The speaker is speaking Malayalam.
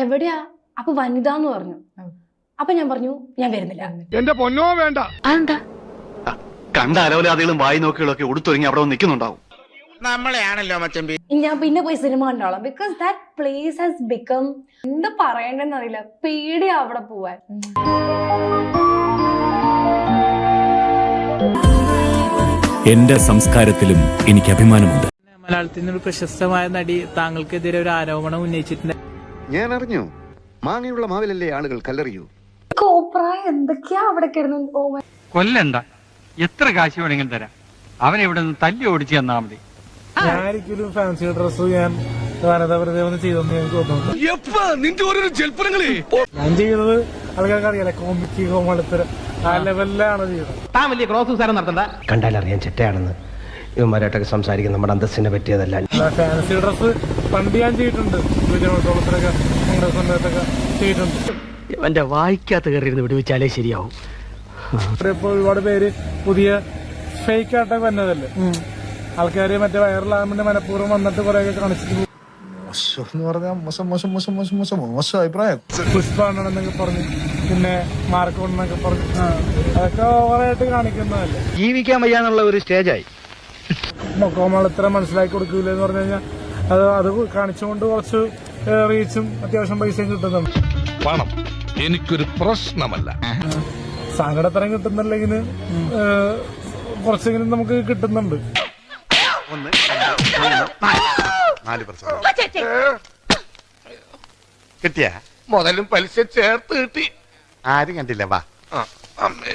എവിടെയാ? അപ്പൊ വനിത എന്ന് പറഞ്ഞു അപ്പൊ ഞാൻ പറഞ്ഞു ഞാൻ വരുന്നില്ല. എന്റെ പൊന്നോ വേണ്ട. അതെന്താ? കണ്ട അലവലാദികളും വായി നോക്കികളൊക്കെ ഉടുത്തൊരുങ്ങി അവിടെ നിൽക്കുന്നുണ്ടാവും. നമ്മളെയാണല്ലോ മച്ചമ്പി ഞാൻ പിന്നെ പോയി സിനിമ കണ്ടോളാം. Because that place has become എന്ത് പറയണ്ടെന്ന് അറിയില്ല. പേടി അവിടെ പോവാൻ. എന്റെ സംസ്കാരത്തിലും എനിക്ക് അഭിമാനമുണ്ട്. മലയാളത്തിൽ നിന്നൊരു പ്രശസ്തമായ നടി താങ്കൾക്കെതിരെ ഒരു ആരോപണം ഉന്നയിച്ചിട്ടുണ്ട്. ഞാൻ അറിഞ്ഞു മാങ്ങയുള്ള മാവിലല്ലേ ആളുകൾ കല്ലെറിയൂ. എന്തൊക്കെയാ അവിടെ കിടന്നു ഓ my- കൊല്ലണ്ട. എത്ര കാശ് വേണമെങ്കിലും തരാം. അവനെ ഇവിടെ നിന്ന് തല്ലി ഓടിച്ചു തന്നാ മതി. ഞാനൊരിക്കലും ഫാൻസി ഡ്രസ് ഞാൻ ഒന്ന് ചെയ്തെന്ന് എനിക്ക് തോന്നുന്നു. നിന്റെ ഓരോ ജൽപ്പനങ്ങളേ? ഞാൻ ചെയ്യുന്നത് ആൾക്കാർക്ക് അറിയാലേ കോമിക്ക് കോമളത്തരം ആ ലെവലിലാണ് ചെയ്യുന്നത് താൻ വലിയ ക്രോസ് സാരം നടത്തണ്ട. കണ്ടാലറിയാൻ ചെറ്റയാണെന്ന്. ഇവന്മാരായിട്ടൊക്കെ സംസാരിക്കുന്നത് നമ്മുടെ അന്തസ്സിനെ പറ്റിയതല്ല. ഫാൻസി ഡ്രസ് പണ്ട് ഞാൻ ചെയ്തിട്ടുണ്ട്. ചെയ്തിട്ടുണ്ട്. എന്റെ വായിക്കാത്ത കയറിയിരുന്ന് വിടുവിച്ചാലേ ശരിയാവും. ഒരുപാട് പേര് പുതിയ ഫേക്ക് ആയിട്ടൊക്കെ വന്നതല്ലേ? ആൾക്കാര് മറ്റേ വൈറലാകുമ്പോൾ മനഃപൂർവം വന്നിട്ട് കുറെ കാണിച്ചിട്ട്. എന്ന് പറഞ്ഞാൽ മോശം മോശം മോശം മോശം മോശം മോശം അഭിപ്രായം. പുഷ്പാണെന്നൊക്കെ പറഞ്ഞു പിന്നെ മാർക്കോണെന്നൊക്കെ പറഞ്ഞു. അതൊക്കെ ഓവറായിട്ട് കാണിക്കുന്നതല്ലേ? ജീവിക്കാൻ വയ്യാന്നുള്ള ഒരു സ്റ്റേജായി കോമളത്ര മനസ്സിലാക്കി കൊടുക്കില്ല എന്ന് പറഞ്ഞു കഴിഞ്ഞാൽ അത് അത് കാണിച്ചുകൊണ്ട് കുറച്ച് റീച്ചും അത്യാവശ്യം പൈസയും കിട്ടുന്നുണ്ട്. പണം എനിക്കൊരു പ്രശ്നമല്ല. സങ്കടത്തരം കിട്ടുന്നില്ലെങ്കിൽ കുറച്ചെങ്കിലും നമുക്ക് കിട്ടുന്നുണ്ട്. കിട്ടിയ? മുതലും പലിശ ചേർത്ത് കിട്ടി. ആരും കണ്ടില്ല വാ. അമ്മേ.